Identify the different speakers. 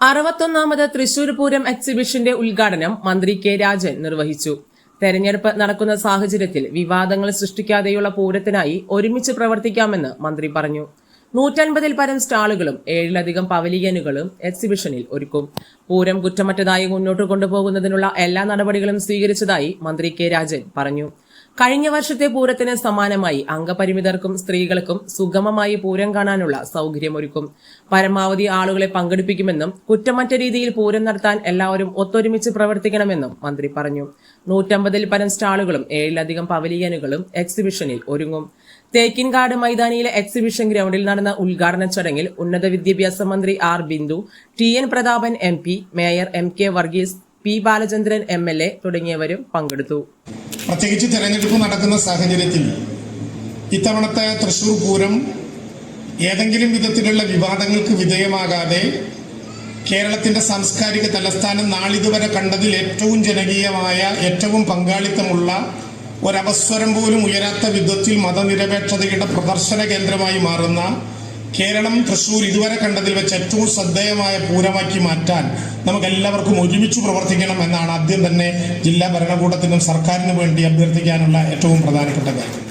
Speaker 1: അറുപത്തൊന്നാമത് തൃശൂർ പൂരം എക്സിബിഷന്റെ ഉദ്ഘാടനം മന്ത്രി കെ രാജൻ നിർവഹിച്ചു. തെരഞ്ഞെടുപ്പ് നടക്കുന്ന സാഹചര്യത്തിൽ വിവാദങ്ങൾ സൃഷ്ടിക്കാതെയുള്ള പൂരത്തിനായി ഒരുമിച്ച് പ്രവർത്തിക്കാമെന്ന് മന്ത്രി പറഞ്ഞു. നൂറ്റൻപതിൽ പരം സ്റ്റാളുകളും ഏഴിലധികം പവലിയനുകളും എക്സിബിഷനിൽ ഒരുക്കും. പൂരം കുറ്റമറ്റതായി മുന്നോട്ട് കൊണ്ടുപോകുന്നതിനുള്ള എല്ലാ നടപടികളും സ്വീകരിച്ചതായി മന്ത്രി കെ രാജൻ പറഞ്ഞു. കഴിഞ്ഞ വർഷത്തെ പൂരത്തിന് സമാനമായി അംഗപരിമിതർക്കും സ്ത്രീകൾക്കും സുഗമമായി പൂരം കാണാനുള്ള സൗകര്യമൊരുക്കും. പരമാവധി ആളുകളെ പങ്കെടുപ്പിക്കുമെന്നും കുറ്റമറ്റ രീതിയിൽ പൂരം നടത്താൻ എല്ലാവരും ഒത്തൊരുമിച്ച് പ്രവർത്തിക്കണമെന്നും മന്ത്രി പറഞ്ഞു. നൂറ്റമ്പതിൽ പരം സ്റ്റാളുകളും ഏഴിലധികം പവലിയനുകളും എക്സിബിഷനിൽ ഒരുങ്ങും. തേക്കിൻകാട് മൈതാനിയിലെ എക്സിബിഷൻ ഗ്രൗണ്ടിൽ നടന്ന ഉദ്ഘാടന ചടങ്ങിൽ ഉന്നത വിദ്യാഭ്യാസ മന്ത്രി R Bindu T N Prathapan M mayor M K Varghese P Balachandran A തുടങ്ങിയവരും പങ്കെടുത്തു.
Speaker 2: പ്രത്യേകിച്ച് തെരഞ്ഞെടുപ്പ് നടക്കുന്ന സാഹചര്യത്തിൽ ഇത്തവണത്തെ തൃശൂർ പൂരം ഏതെങ്കിലും വിധത്തിലുള്ള വിവാദങ്ങൾക്ക് വിധേയമാകാതെ കേരളത്തിന്റെ സാംസ്കാരിക തലസ്ഥാനം നാളിതുവരെ കണ്ടതിൽ ഏറ്റവും ജനകീയമായ ഏറ്റവും പങ്കാളിത്തമുള്ള ഒരവസ്വരം പോലും ഉയരാത്ത വിധത്തിൽ മതനിരപേക്ഷതയുടെ പ്രദർശന കേന്ദ്രമായി മാറുന്ന കേരളം തൃശൂർ ഇതുവരെ കണ്ടതിൽ വെച്ച് ഏറ്റവും ശ്രദ്ധേയമായ പൂരമാക്കി മാറ്റാൻ നമുക്ക് എല്ലാവർക്കും ഒരുമിച്ച് പ്രവർത്തിക്കണം എന്നാണ് ആദ്യം തന്നെ ജില്ലാ ഭരണകൂടത്തിനും സർക്കാരിനും വേണ്ടി അഭ്യർത്ഥിക്കാനുള്ള ഏറ്റവും പ്രധാനപ്പെട്ട കാര്യം.